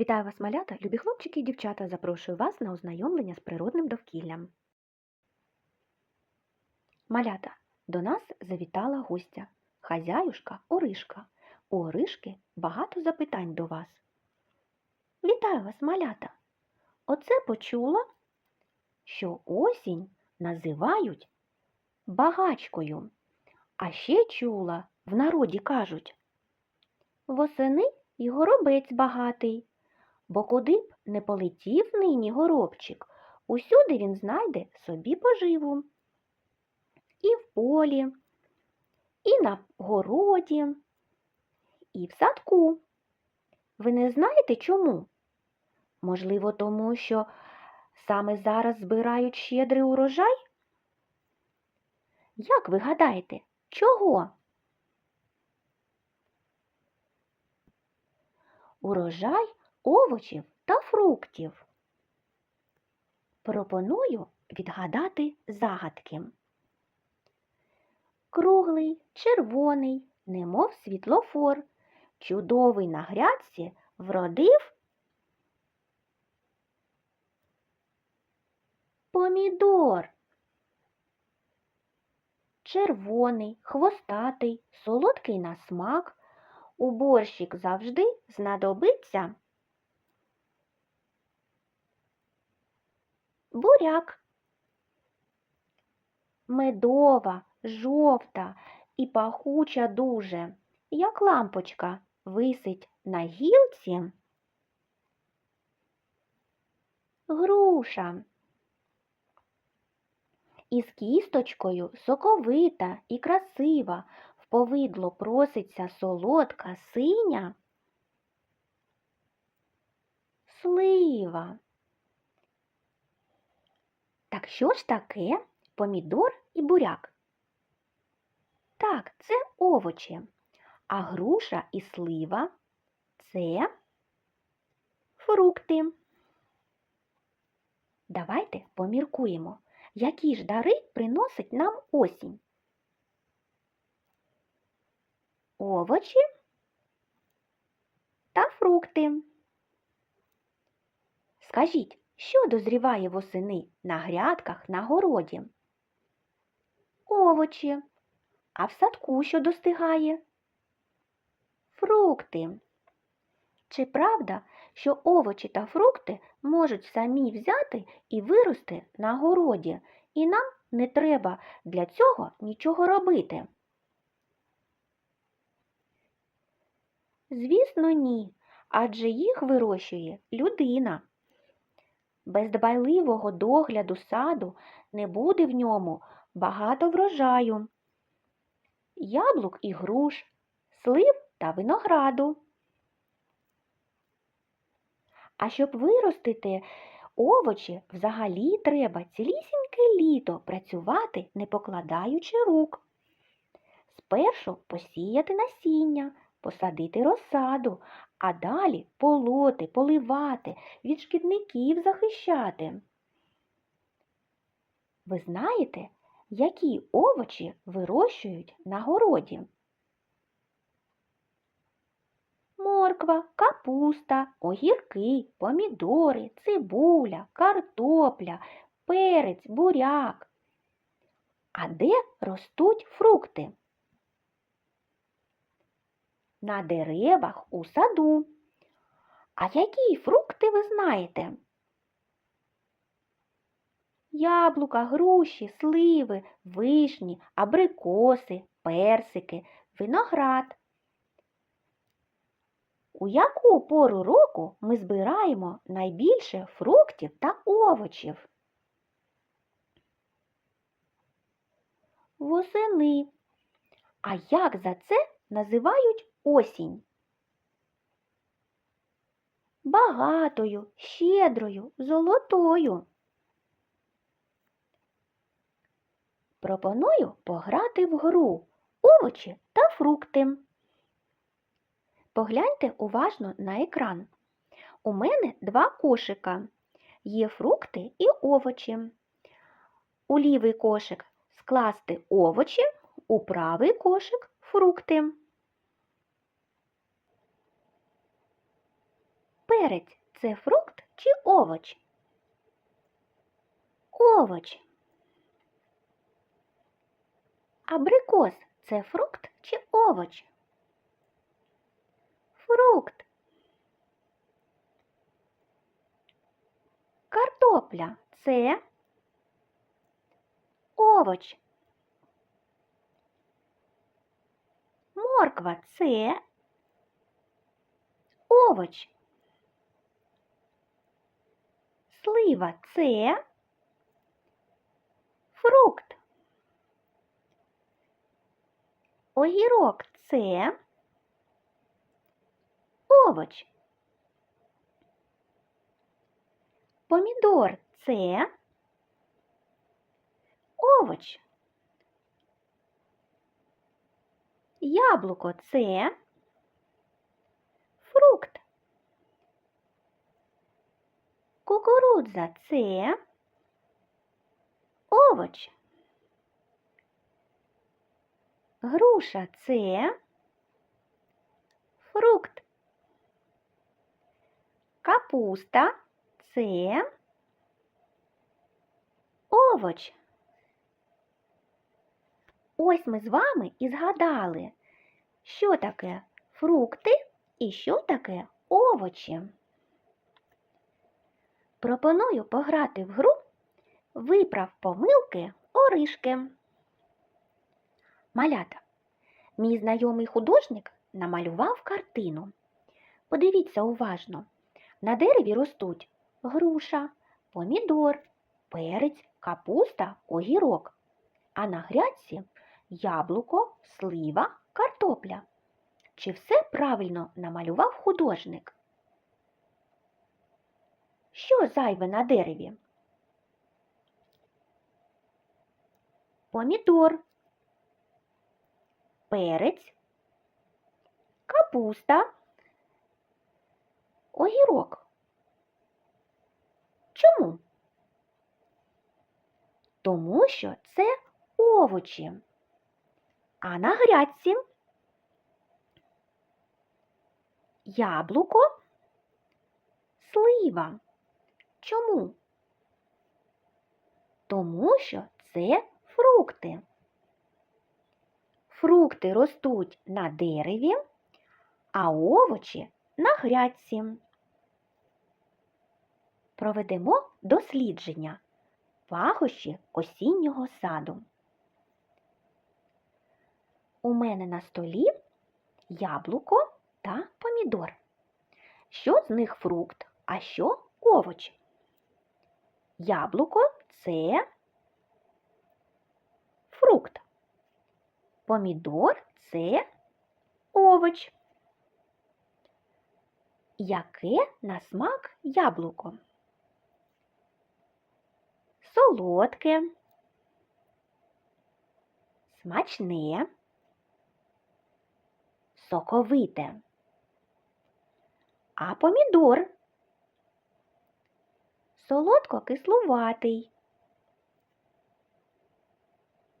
Вітаю вас, малята, любі хлопчики і дівчата. Запрошую вас на ознайомлення з природним довкіллям. Малята, до нас завітала гостя, хазяюшка Оришка. У Оришки багато запитань до вас. Вітаю вас, малята! Оце почула, що осінь називають багачкою. А ще чула, в народі кажуть, восени й горобець багатий. Бо куди б не полетів нині горобчик, усюди він знайде собі поживу. І в полі, і на городі, і в садку. Ви не знаєте чому? Можливо, тому що саме зараз збирають щедрий урожай? Як ви гадаєте, чого? Урожай овочів та фруктів. Пропоную відгадати загадки. Круглий, червоний, немов світлофор, чудовий на грядці вродив помідор. Червоний, хвостатий, солодкий на смак, у борщик завжди знадобиться буряк. Медова, жовта і пахуча дуже, як лампочка висить на гілці. Груша. Із кісточкою соковита і красива, в повидло проситься солодка синя. Слива. Так що ж таке помідор і буряк? Так, це овочі, а груша і слива це фрукти. Давайте поміркуємо, які ж дари приносить нам осінь. Овочі та фрукти. Скажіть, що дозріває восени на грядках на городі? Овочі. А в садку що достигає? Фрукти. Чи правда, що овочі та фрукти можуть самі взяти і вирости на городі, і нам не треба для цього нічого робити? Звісно, ні, адже їх вирощує людина. Без дбайливого догляду саду не буде в ньому багато врожаю, яблук і груш, слив та винограду. А щоб виростити овочі, взагалі треба цілісіньке літо працювати, не покладаючи рук. Спершу посіяти насіння, посадити розсаду, а далі полоти, поливати, від шкідників захищати. Ви знаєте, які овочі вирощують на городі? Морква, капуста, огірки, помідори, цибуля, картопля, перець, буряк. А де ростуть фрукти? На деревах у саду. А які фрукти ви знаєте? Яблука, груші, сливи, вишні, абрикоси, персики, виноград. У яку пору року ми збираємо найбільше фруктів та овочів? Восени. А як за це називають осінь? Багатою, щедрою, золотою. Пропоную пограти в гру овочі та фрукти. Погляньте уважно на екран. У мене два кошика. Є фрукти і овочі. У лівий кошик скласти овочі, у правий кошик фрукти. Перець це фрукт чи овоч? Овоч. Абрикос це фрукт чи овоч? Фрукт. Картопля це овоч. Морква це овоч. Слива це фрукт. Огірок це овоч. Помідор це овоч. Яблуко це фрукт. Кукурудза це овоч. Груша це фрукт. Капуста це овоч. Ось ми з вами і згадали, що таке фрукти і що таке овочі. Пропоную пограти в гру Виправ помилки оришки. Малята. Мій знайомий художник намалював картину. Подивіться уважно. На дереві ростуть груша, помідор, перець, капуста, огірок. А на грядці яблуко, слива, картопля. Чи все правильно намалював художник? Що зайве на дереві? Помідор, перець, капуста, огірок. Чому? Тому що це овочі. А на грядці яблуко, слива. Чому? Тому що це фрукти. Фрукти ростуть на дереві, а овочі на грядці. Проведемо дослідження пахощі осіннього саду. У мене на столі яблуко та помідор. Що з них фрукт, а що овоч? Яблуко це фрукт. Помідор це овоч. Яке на смак яблуко? Солодке, смачне, соковите. А помідор солодко-кислуватий,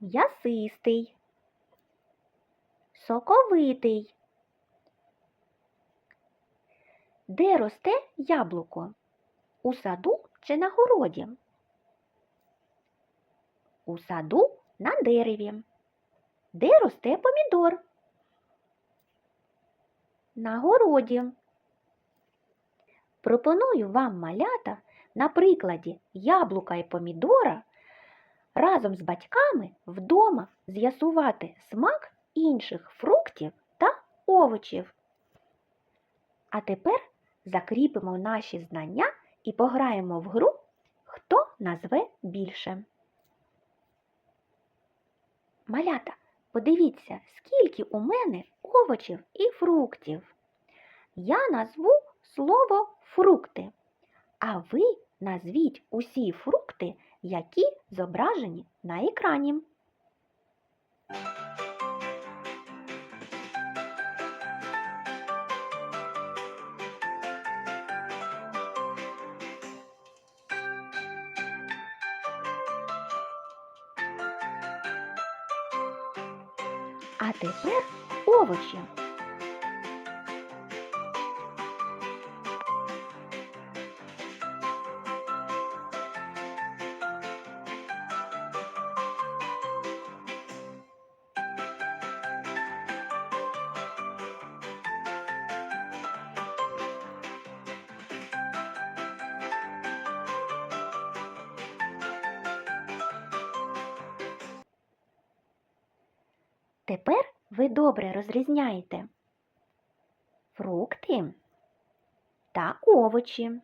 м'ясистий, соковитий. Де росте яблуко? У саду чи на городі? У саду на дереві. Де росте помідор? На городі. Пропоную вам малята на прикладі яблука і помідора разом з батьками вдома з'ясувати смак інших фруктів та овочів. А тепер закріпимо наші знання і пограємо в гру Хто назве більше. Малята, подивіться, скільки у мене овочів і фруктів. Я назву слово фрукти, а ви назвіть усі фрукти, які зображені на екрані. А тепер овочі. Тепер ви добре розрізняєте фрукти та овочі.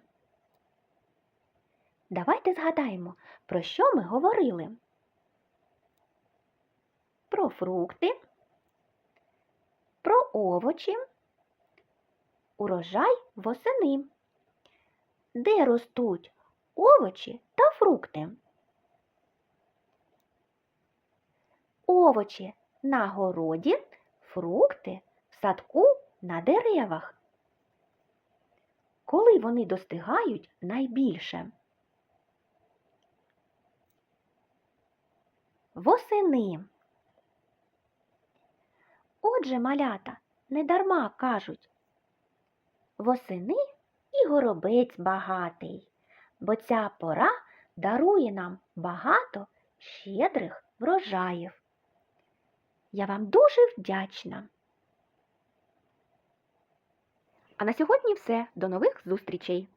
Давайте згадаємо, про що ми говорили. Про фрукти, про овочі, урожай восени. Де ростуть овочі та фрукти? Овочі на городі, фрукти в садку на деревах. Коли вони достигають найбільше? Восени. Отже, малята, недарма кажуть, восени і горобець багатий, бо ця пора дарує нам багато щедрих врожаїв. Я вам дуже вдячна. А на сьогодні все. До нових зустрічей!